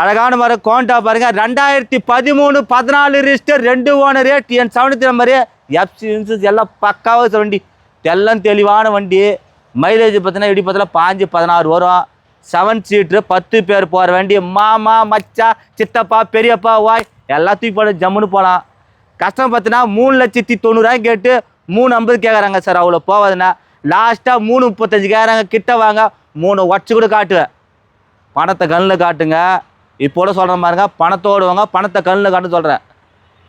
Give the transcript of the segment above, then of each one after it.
அழகான மரம் கோண்டா பாருங்க. ரெண்டாயிரத்தி பதிமூணு பதினாலு ரிஜிஸ்டர் ரெண்டு owner TN seventy number FC insurance எல்லாம் பக்காவாக வண்டி. எல்லாம் தெளிவான வண்டி. மைலேஜ் பார்த்தீங்கன்னா இடி பார்த்தா பாஞ்சு பதினாறு வரும். செவன் சீட்ரு பத்து பேர் போகிற வண்டி. மாமா மச்சா சித்தப்பா பெரியப்பா வாய். எல்லாத்தையும் போட ஜம்முன்னு போகலாம் கஷ்டம் பார்த்தீங்கன்னா மூணு லட்சத்தி தொண்ணூறாயிரம் கேட்டு மூணு ஐம்பது கேட்குறாங்க சார். அவ்வளோ போவாதுண்ணா லாஸ்ட்டாக மூணு முப்பத்தஞ்சு கேட்குறாங்க கிட்ட வாங்க. மூணு உடச்சி கூட காட்டுவேன். பணத்தை கண்ணில் காட்டுங்க. இப்போட சொல்கிறேன் பாருங்க பணத்தோடு வாங்க பணத்தை கல்லில் காட்டு சொல்கிறேன்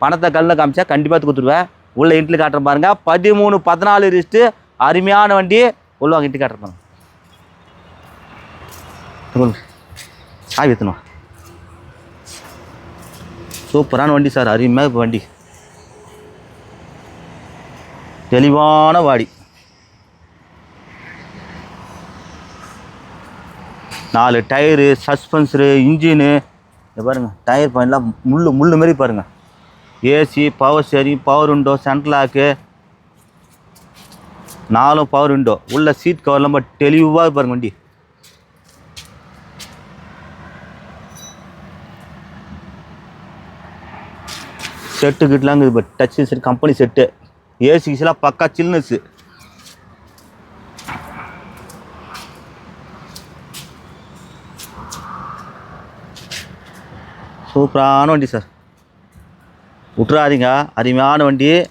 பணத்தை கல்லில் காமிச்சா கண்டிப்பாக கொடுத்துருவேன். உள்ள இன்ட்லி காட்டுறேன் பாருங்க பதிமூணு பதினாலு ரிஸ்ட்டு அருமையான வண்டி. உள்ள வாங்க இன்ட்டு காட்டுறேன் பாருங்க. சொல்லுங்க. சாவி எத்தணும் சூப்பரான வண்டி சார் அருமையாக வண்டி. தெளிவான வாடி. நாலு டயரு சஸ்பென்சரு இன்ஜினு. இது பாருங்க டயர் பாயிண்ட்லாம் முள் முள்ளு மாரி பாருங்கள் AC power steering power window central lock நாலும் பவர் விண்டோ உள்ள சீட் கவர்லாம் நம்ம தெளிவாக பாருங்க வண்டி. செட்டு கிட்டலாம் இருக்குது இப்போ touch set company set AC கிசிலாம் பக்கா சில்னஸ்ஸு சூப்பரான வண்டி சார். விட்றாதீங்க அருமையான வண்டி.